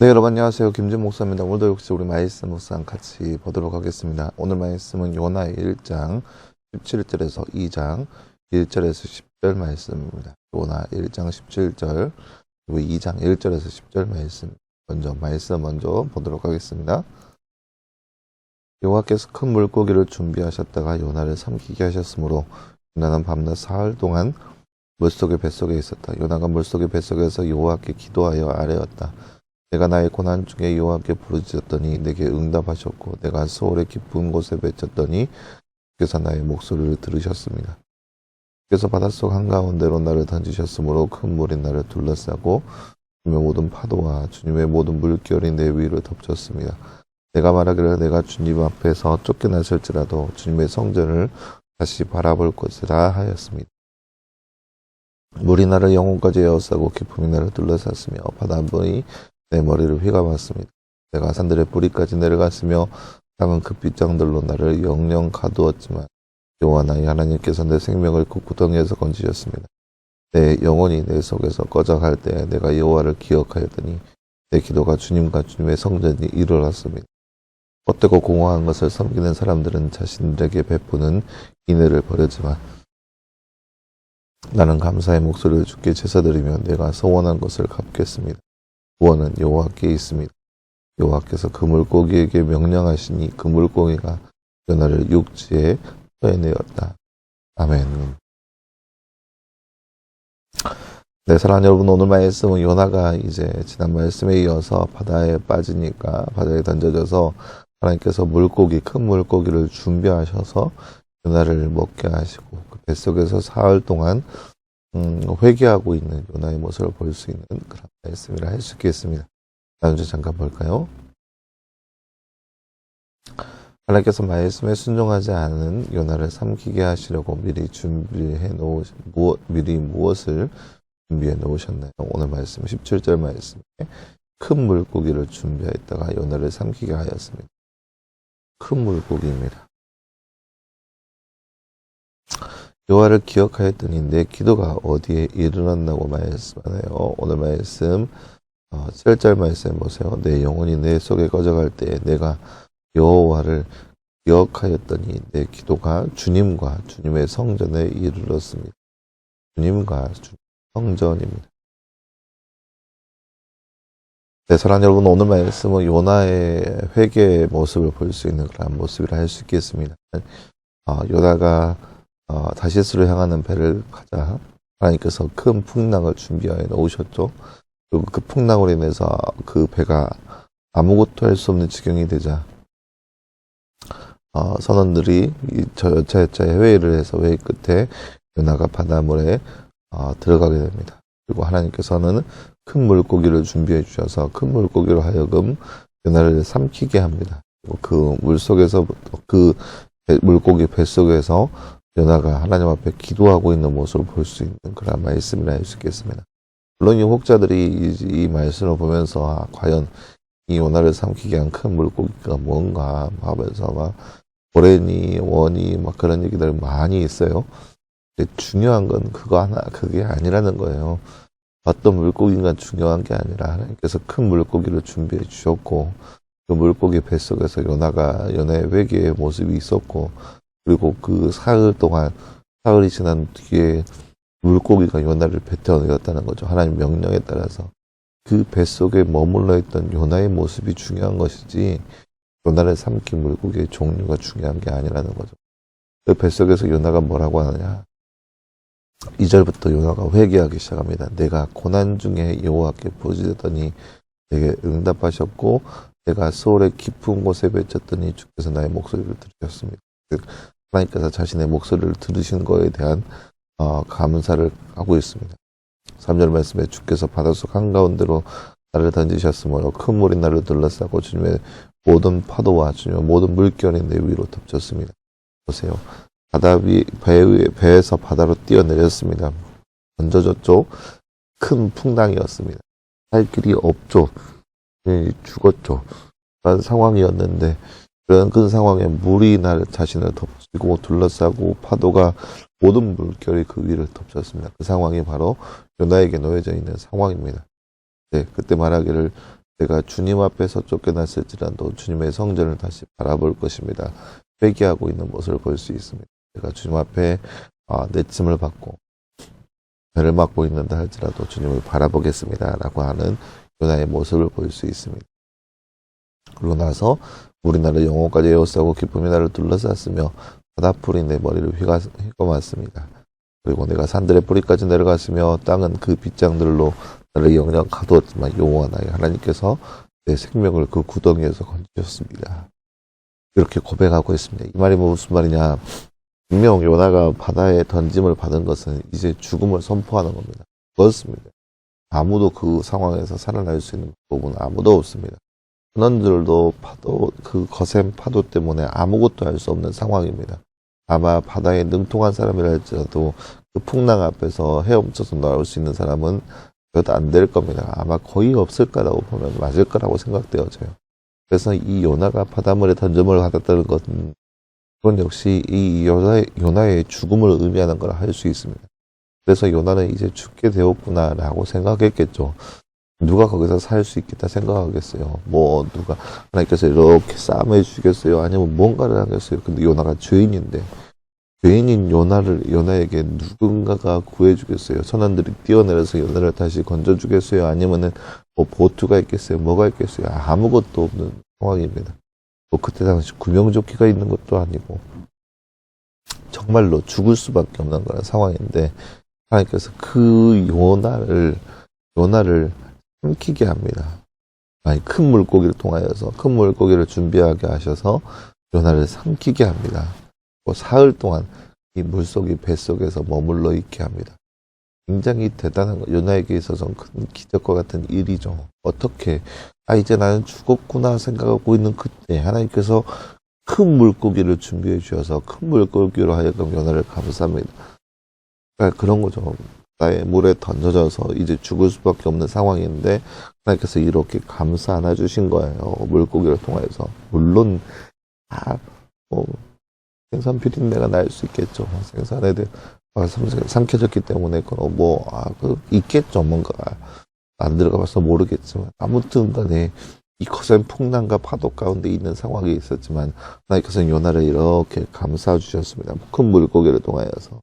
네, 여러분 안녕하세요. 김진 목사입니다. 오늘도 역시 우리 말씀 묵상 같이 보도록 하겠습니다. 오늘 말씀은 요나 1장 17절에서 2장 1절에서 10절 말씀입니다. 요나 1장 17절 그리고 2장 1절에서 10절 말씀 먼저 말씀 먼저 보도록 하겠습니다. 여호와께서 큰 물고기를 준비하셨다가 요나를 삼키게 하셨으므로 요나는 밤낮 사흘 동안 물속의 뱃속에 있었다. 요나가 물속의 뱃속에서 여호와께 기도하여 아뢰었다. 내가 나의 고난 중에 여호와께 부르짖었더니 내게 응답하셨고 내가 소울의 깊은 곳에 맺혔더니 주께서 나의 목소리를 들으셨습니다. 주께서 바닷속 한가운데로 나를 던지셨으므로 큰 물이 나를 둘러싸고 주님의 모든 파도와 주님의 모든 물결이 내 위를 덮쳤습니다. 내가 말하기를 내가 주님 앞에서 쫓겨났을지라도 주님의 성전을 다시 바라볼 것이라 하였습니다. 물이 나를 영혼까지 에워싸고 기품이 나를 둘러쌌으며 바닷물이 내 머리를 휘감았습니다. 내가 산들의 뿌리까지 내려갔으며 땅은 그 빗장들로 나를 영영 가두었지만 여호와 나의 하나님께서 내 생명을 그 구덩이에서 건지셨습니다. 내 영혼이 내 속에서 꺼져갈 때 내가 여호와를 기억하였더니 내 기도가 주님과 주님의 성전이 이르렀습니다. 헛되고 공허한 것을 섬기는 사람들은 자신들에게 베푸는 인애를 버리지만 나는 감사의 목소리를 주께 제사드리며 내가 소원한 것을 갚겠습니다. 구원은 여호와께 있습니다. 여호와께서 그 물고기에게 명령하시니 그 물고기가 요나를 육지에 떠내었다. 아멘. 네, 사랑하는 여러분, 오늘 말씀은 요나가 이제 지난 말씀에 이어서 바다에 빠지니까 바다에 던져져서 하나님께서 물고기, 큰 물고기를 준비하셔서 요나를 먹게 하시고 그 뱃속에서 사흘 동안 음, 회개하고 있는 요나의 모습을 볼 수 있는 그런 말씀이라 할 수 있겠습니다. 다음 주 잠깐 볼까요? 하나님께서 말씀에 순종하지 않은 요나를 삼키게 하시려고 미리 준비해 놓으 무엇, 미리 무엇을 준비해 놓으셨나요? 오늘 말씀 17절 말씀에 큰 물고기를 준비했다가 요나를 삼키게 하였습니다. 큰 물고기입니다. 여호와를 기억하였더니 내 기도가 어디에 이르렀나고 말씀하네요. 오늘 말씀 어, 7절 말씀 보세요. 내 영혼이 내 속에 꺼져갈 때 내가 여호와를 기억하였더니 내 기도가 주님과 주님의 성전에 이르렀습니다. 주님과 주님 성전입니다. 네, 사랑하는 여러분, 오늘 말씀은 요나의 회개의 모습을 볼 수 있는 그런 모습이라 할 수 있겠습니다. 어, 요나가 어, 다시스로 향하는 배를 가자 하나님께서 큰 풍랑을 준비하여 놓으셨죠. 그리고 그 풍랑으로 인해서 그 배가 아무것도 할 수 없는 지경이 되자 어, 선원들이 이저 여차여차 회의를 해서 회의 끝에 요나가 바닷물에 어, 들어가게 됩니다. 그리고 하나님께서는 큰 물고기를 준비해 주셔서 큰 물고기로 하여금 요나를 삼키게 합니다. 그 물속에서부터 그 배- 물고기 뱃속에서 요나가 하나님 앞에 기도하고 있는 모습을 볼 수 있는 그런 말씀이라 할 수 있겠습니다. 물론 유혹자들이 이, 이 말씀을 보면서 아, 과연 이 요나를 삼키게 한 큰 물고기가 뭔가 하면서 막 고래니 원이 막 그런 얘기들 많이 있어요. 중요한 건 그거 하나 그게 아니라는 거예요. 어떤 물고기가 중요한 게 아니라 하나님께서 큰 물고기를 준비해 주셨고 그 물고기 뱃속에서 요나가 요나의 회개의 모습이 있었고 그리고 그 사흘 동안 사흘이 지난 뒤에 물고기가 요나를 뱉어내었다는 거죠. 하나님 명령에 따라서 그 뱃속에 머물러 있던 요나의 모습이 중요한 것이지 요나를 삼킨 물고기의 종류가 중요한 게 아니라는 거죠. 그 뱃속에서 요나가 뭐라고 하느냐? 2절부터 요나가 회개하기 시작합니다. 내가 고난 중에 여호와께 부르짖었더니 내게 응답하셨고 내가 소울의 깊은 곳에 맺혔더니 주께서 나의 목소리를 들으셨습니다. 즉 하나님께서 자신의 목소리를 들으신 거에 대한 어, 감사를 하고 있습니다. 3절 말씀에 주께서 바닷속 한가운데로 나를 던지셨으므로 큰 물이 나를 둘러싸고 주님의 모든 파도와 주님의 모든 물결이 내 위로 덮쳤습니다. 보세요. 바다 위, 배 위에, 배에서 바다로 뛰어내렸습니다. 던져졌죠? 큰 풍랑이었습니다. 할 길이 없죠. 예, 죽었죠. 그런 상황이었는데, 그런 큰 상황에 물이 날 자신을 덮치고 둘러싸고 파도가 모든 물결이 그 위를 덮쳤습니다. 그 상황이 바로 요나에게 놓여져 있는 상황입니다. 네, 그때 말하기를 내가 주님 앞에서 쫓겨났을지라도 주님의 성전을 다시 바라볼 것입니다. 회개하고 있는 모습을 볼 수 있습니다. 내가 주님 앞에 아, 내침을 받고 배를 맞고 있는다 할지라도 주님을 바라보겠습니다. 라고 하는 요나의 모습을 볼 수 있습니다. 그러고 나서 우리나라 영혼까지 에워싸고 기쁨이 나를 둘러쌌으며 바다풀이 내 머리를 휘감았습니다. 그리고 내가 산들의 뿌리까지 내려갔으며 땅은 그 빗장들로 나를 영영 가두었지만 여호와 나의 하나님께서 내 생명을 그 구덩이에서 건지셨습니다. 이렇게 고백하고 있습니다. 이 말이 무슨 말이냐? 분명 요나가 바다에 던짐을 받은 것은 이제 죽음을 선포하는 겁니다. 그렇습니다. 아무도 그 상황에서 살아날 수 있는 부분은 아무도 없습니다. 선원들도 파도, 그 거센 파도 때문에 아무것도 할 수 없는 상황입니다. 아마 바다에 능통한 사람이라 할지라도 그 풍랑 앞에서 헤엄쳐서 나올 수 있는 사람은 몇안될 겁니다. 아마 거의 없을 거라고 보면 맞을 거라고 생각되어져요. 그래서 이 요나가 바닷물에 던짐을 받았다는 것은 그건 역시 이 요나의, 요나의 죽음을 의미하는 걸 할 수 있습니다. 그래서 요나는 이제 죽게 되었구나라고 생각했겠죠. 누가 거기서 살 수 있겠다 생각하겠어요. 뭐 누가 하나님께서 이렇게 싸움해 주겠어요. 아니면 뭔가를 하겠어요. 근데 요나가 죄인인데 죄인인 요나를 요나에게 누군가가 구해 주겠어요. 선원들이 뛰어내려서 요나를 다시 건져 주겠어요. 아니면은 뭐 보트가 있겠어요. 뭐가 있겠어요. 아무것도 없는 상황입니다. 뭐 그때 당시 구명조끼가 있는 것도 아니고 정말로 죽을 수밖에 없는 그런 상황인데 하나님께서 그 요나를 요나를 삼키게 합니다. 아니 큰 물고기를 통하여서 큰 물고기를 준비하게 하셔서 요나를 삼키게 합니다. 뭐 사흘 동안 이 물속이 뱃속에서 머물러 있게 합니다. 굉장히 대단한 거, 요나에게 있어서는 큰 기적과 같은 일이죠. 어떻게, 아, 이제 나는 죽었구나 생각하고 있는 그때 하나님께서 큰 물고기를 준비해 주셔서 큰 물고기로 하여금 요나를 감쌉니다. 그러니까 그런 거죠. 나의 물에 던져져서 이제 죽을 수밖에 없는 상황인데 하나님께서 이렇게 감싸 안아 주신 거예요. 물고기를 통해서. 물론 아, 뭐 생선 비린내가 날 수 있겠죠. 생선에 대해 아, 삼- 삼켜졌기 때문에 뭐 아, 그 있겠죠. 뭔가 안 들어가 봐서 모르겠지만 아무튼 간에 이 거센 풍랑과 파도 가운데 있는 상황이 있었지만 하나님께서는 요나를 이렇게 감싸 주셨습니다. 큰 물고기를 통하여서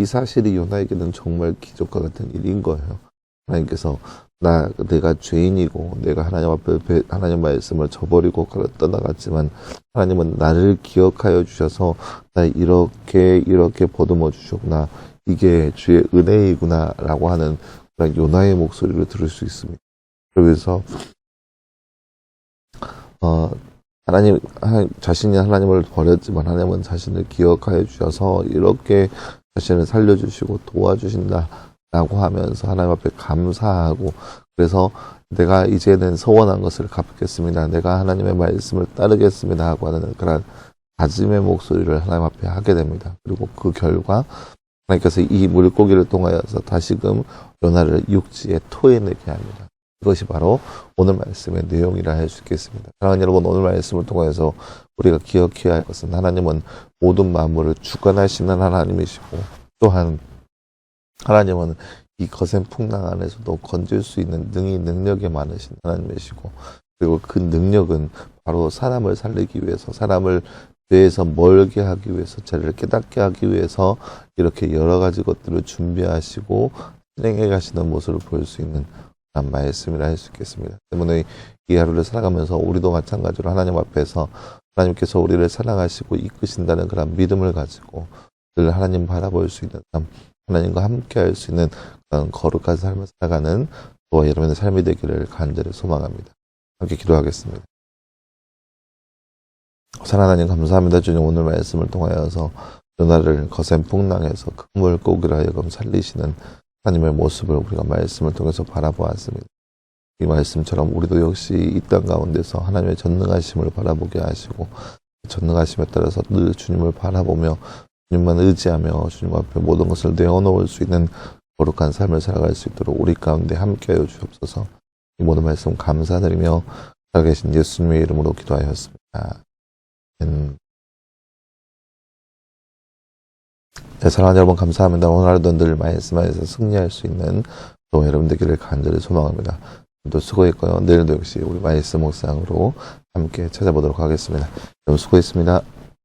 이 사실이 요나에게는 정말 기적과 같은 일인 거예요. 하나님께서 나 내가 죄인이고 내가 하나님 앞에 배- 하나님 말씀을 저버리고 떠나갔지만 하나님은 나를 기억하여 주셔서 나 이렇게 이렇게 보듬어 주셨구나 이게 주의 은혜이구나라고 하는 그런 요나의 목소리를 들을 수 있습니다. 그래서 어 하나님 하- 자신이 하나님을 버렸지만 하나님은 자신을 기억하여 주셔서 이렇게 자신을 살려주시고 도와주신다라고 하면서 하나님 앞에 감사하고 그래서 내가 이제는 서원한 것을 갚겠습니다. 내가 하나님의 말씀을 따르겠습니다 하고 하는 그런 다짐의 목소리를 하나님 앞에 하게 됩니다. 그리고 그 결과 하나님께서 이 물고기를 통하여서 다시금 요나를 육지에 토해내게 합니다. 이것이 바로 오늘 말씀의 내용이라 할 수 있겠습니다. 사랑하는 여러분, 오늘 말씀을 통해서 우리가 기억해야 할 것은 하나님은 모든 만물을 주관하시는 하나님이시고 또한 하나님은 이 거센 풍랑 안에서도 건질 수 있는 능히 능력이 많으신 하나님이시고 그리고 그 능력은 바로 사람을 살리기 위해서 사람을 죄에서 멀게 하기 위해서 죄를 깨닫게 하기 위해서 이렇게 여러 가지 것들을 준비하시고 실행해 가시는 모습을 볼 수 있는 말씀이라 할 수 있겠습니다. 때문에 이 하루를 살아가면서 우리도 마찬가지로 하나님 앞에서 하나님께서 우리를 사랑하시고 이끄신다는 그런 믿음을 가지고 늘 하나님 바라볼 수 있는 삶, 하나님과 함께 할 수 있는 그런 거룩한 삶을 살아가는 저와 여러분의 삶이 되기를 간절히 소망합니다. 함께 기도하겠습니다. 사랑하나님 감사합니다. 주님 오늘 말씀을 통하여서 요나를 거센 풍랑에서 큰 물고기를 하여금 살리시는 하나님의 모습을 우리가 말씀을 통해서 바라보았습니다. 이 말씀처럼 우리도 역시 이 땅 가운데서 하나님의 전능하심을 바라보게 하시고 전능하심에 따라서 늘 주님을 바라보며 주님만 의지하며 주님 앞에 모든 것을 내어놓을 수 있는 거룩한 삶을 살아갈 수 있도록 우리 가운데 함께하여 주옵소서. 이 모든 말씀 감사드리며 살아계신 예수님의 이름으로 기도하였습니다. 네, 사랑하는 여러분 감사합니다. 오늘 하루도 늘 말씀 안에서 승리할 수 있는 또 여러분 되기를 간절히 소망합니다. 또 수고했고요. 내일도 역시 우리 마이스 목상으로 함께 찾아보도록 하겠습니다. 여러분 수고했습니다.